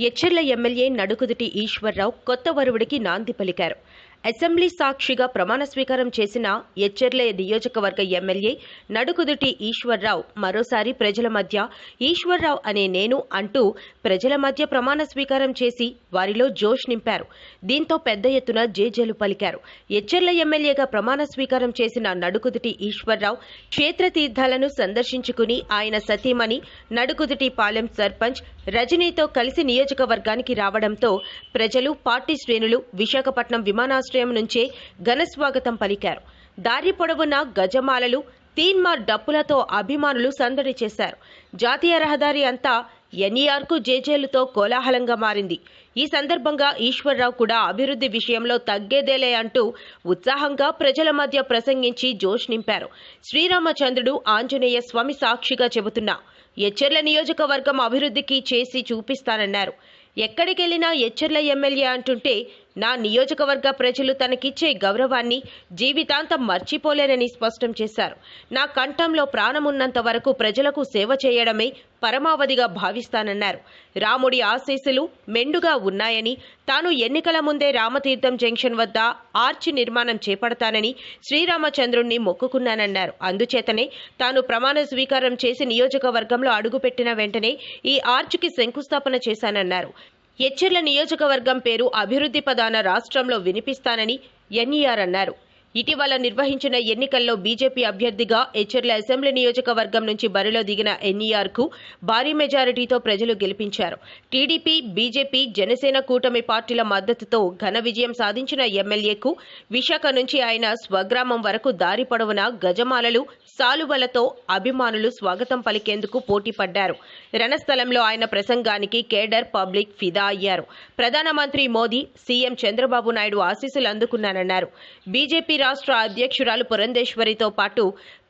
Etcherla MLA నడుకుదుటి Eswar Rao కొత్త వరువుడికి నాంది పలికారు. అసెంబ్లీ సాక్షిగా ప్రమాణ స్వీకారం చేసిన ఎచ్చెర్ల నియోజకవర్గ ఎమ్మెల్యే నడుకుదుటి ఈశ్వర్రావు మరోసారి ప్రజల మధ్య ఈశ్వర్రావు అనే నేను అంటూ ప్రజల మధ్య ప్రమాణ స్వీకారం చేసి వారిలో జోష్ నింపారు. దీంతో పెద్ద ఎత్తున జేజేలు పలికారు. ఎచ్చెర్ల ఎమ్మెల్యేగా ప్రమాణ స్వీకారం చేసిన నడుకుదుటి ఈశ్వర్రావు క్షేత్రతీర్థాలను సందర్శించుకుని ఆయన సతీమణి నడుకుదుటి పాలెం సర్పంచ్ రజనీతో కలిసి నియోజకవర్గానికి రావడంతో ప్రజలు పార్టీ శ్రేణులు విశాఖపట్నం విమానాశ్రయం నుంచే ఘన స్వాగతం పలికారు దారి పొడవున గజమాలలు తీన్మార్ డప్పులతో అభిమానులు సందడి చేశారు జాతీయ రహదారి అంతా ఎన్ఈఆర్కు జేజేలతో కోలాహలంగా మారింది ఈ సందర్భంగా ఈశ్వర్రావు కూడా అభివృద్ధి విషయంలో తగ్గేదేలే అంటూ ఉత్సాహంగా ప్రజల మధ్య ప్రసంగించి జోష్ నింపారు శ్రీరామచంద్రుడు ఆంజనేయ స్వామి సాక్షిగా చెబుతున్నా ఎచ్చెర్ల నియోజకవర్గం అభివృద్ధికి చేసి చూపిస్తానన్నారు ఎక్కడికెళ్ళినా ఎచ్చెర్ల ఎమ్మెల్యే అంటుంటే నా నియోజకవర్గ ప్రజలు తనకిచ్చే గౌరవాన్ని జీవితాంతం మర్చిపోలేనని స్పష్టం చేశారు. నా కంఠంలో ప్రాణమున్నంత వరకు ప్రజలకు సేవ చేయడమే పరమావధిగా భావిస్తానన్నారు. రాముడి ఆశీస్సులు మెండుగా ఉన్నాయని తాను ఎన్నికల ముందే రామతీర్థం జంక్షన్ వద్ద ఆర్చి నిర్మాణం చేపడతానని శ్రీరామచంద్రుణ్ణి మొక్కుకున్నానన్నారు. అందుచేతనే తాను ప్రమాణ స్వీకారం చేసి నియోజకవర్గంలో అడుగుపెట్టిన వెంటనే ఈ ఆర్చికి శంకుస్థాపన చేశానన్నారు. ఎచ్చెర్ల నియోజకవర్గం పేరు అభివృద్ధి పదాన రాష్ట్రంలో వినిపిస్తానని ఎన్ఈఆర్ అన్నారు. ఇటీవల నిర్వహించిన ఎన్నికల్లో బీజేపీ అభ్యర్థిగా ఎచ్చెర్ల అసెంబ్లీ నియోజకవర్గం నుంచి బరిలో దిగిన ఎన్ఈఆర్కు భారీ మెజారిటీతో ప్రజలు గెలిపించారు. టీడీపీ బీజేపీ జనసేన కూటమి పార్టీల మద్దతుతో ఘన విజయం సాధించిన ఎమ్మెల్యేకు విశాఖ నుంచి ఆయన స్వగ్రామం వరకు దారి పొడవునా గజమాలలు సాలువలతో అభిమానులు స్వాగతం పలికేందుకు పోటీ పడ్డారు. రణస్థలంలో ఆయన ప్రసంగానికి కేడర్ పబ్లిక్ ఫిదా అయ్యారు. ప్రధానమంత్రి మోదీ సీఎం చంద్రబాబు నాయుడు ఆశీస్సులు అందుకున్నానన్నారు. బీజేపీ రాష్ట్ర అధ్యక్షురాలు పురంధేశ్వరితో పాటు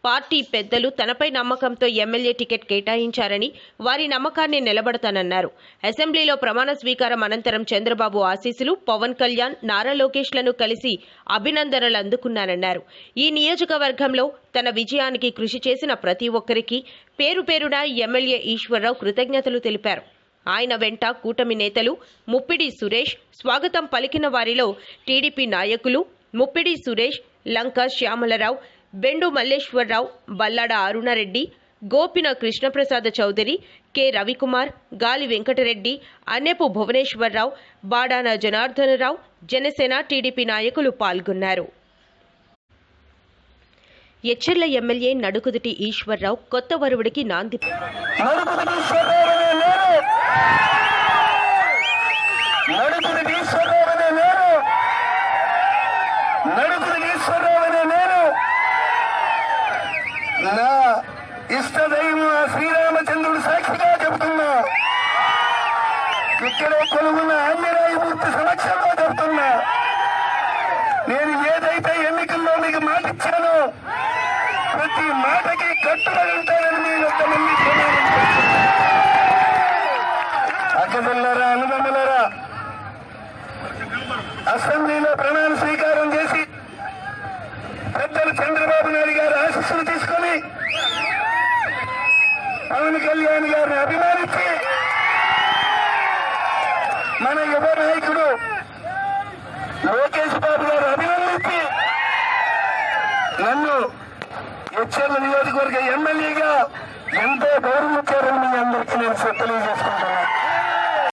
పార్టీ పెద్దలు తనపై నమ్మకంతో ఎమ్మెల్యే టికెట్ కేటాయించారని వారి నమ్మకాన్ని నిలబడతానన్నారు. అసెంబ్లీలో ప్రమాణ స్వీకారం అనంతరం చంద్రబాబు ఆశీస్సులు పవన్ కళ్యాణ్ నారా లోకేష్లను కలిసి అభినందనలు అందుకున్నానన్నారు ఈ నియోజకవర్గంలో తన విజయానికి కృషి చేసిన ప్రతి ఒక్కరికి పేరు పేరున ఎమ్మెల్యే ఈశ్వరరావు కృతజ్ఞతలు తెలిపారు. ఆయన వెంట కూటమి నేతలు ముప్పిడి సురేష్ స్వాగతం పలికిన వారిలో టీడీపీ నాయకులు ముప్పిడి సురేష్ లంక శ్యామలరావు బెండు మల్లేశ్వరరావు బల్లాడ అరుణారెడ్డి గోపిన కృష్ణప్రసాద చౌదరి కె రవికుమార్ గాలి వెంకటరెడ్డి అన్నెపు భువనేశ్వరరావు బాడాన జనార్దనరావు జనసేన టీడీపీ నాయకులు పాల్గొన్నారు. ఎచ్చర్ల ఎమ్మెల్యే నడుకుదుటి ఈశ్వర్రావు కొత్త వరువుడికి నాంది నడుపుడు నడుపు ఈశ్వరరావు అనే నేను నా ఇష్ట దైవం ఆ శ్రీరామచంద్రుడు సాక్షిగా చెబుతున్నా. ఇక్కడే కొలుగున్న ఆంజనేయమూర్తి సమక్షంలో చెబుతున్నా. నేను ఏదైతే ఎన్నికల్లో మీకు మాట ఇచ్చానో ప్రతి మాటకి కట్టుబడి ఉంటానని మీ యొక్క మంది అక్కడున్నారా అనుగమలరా అసెంబ్లీలో ప్రమాణ స్వీకారం చేసి పెద్దలు చంద్రబాబు నాయుడు గారి ఆశీస్సులు తీసుకొని పవన్ కళ్యాణ్ గారిని అభిమానించి మన యువ నాయకుడు లోకేష్ బాబు గారు అభినందించి నన్ను హెచ్ఎల్ నియోజకవర్గ ఎమ్మెల్యేగా ఎంతో గౌరవించారని మీ అందరికీ నేను తెలియజేసుకుంటున్నాను.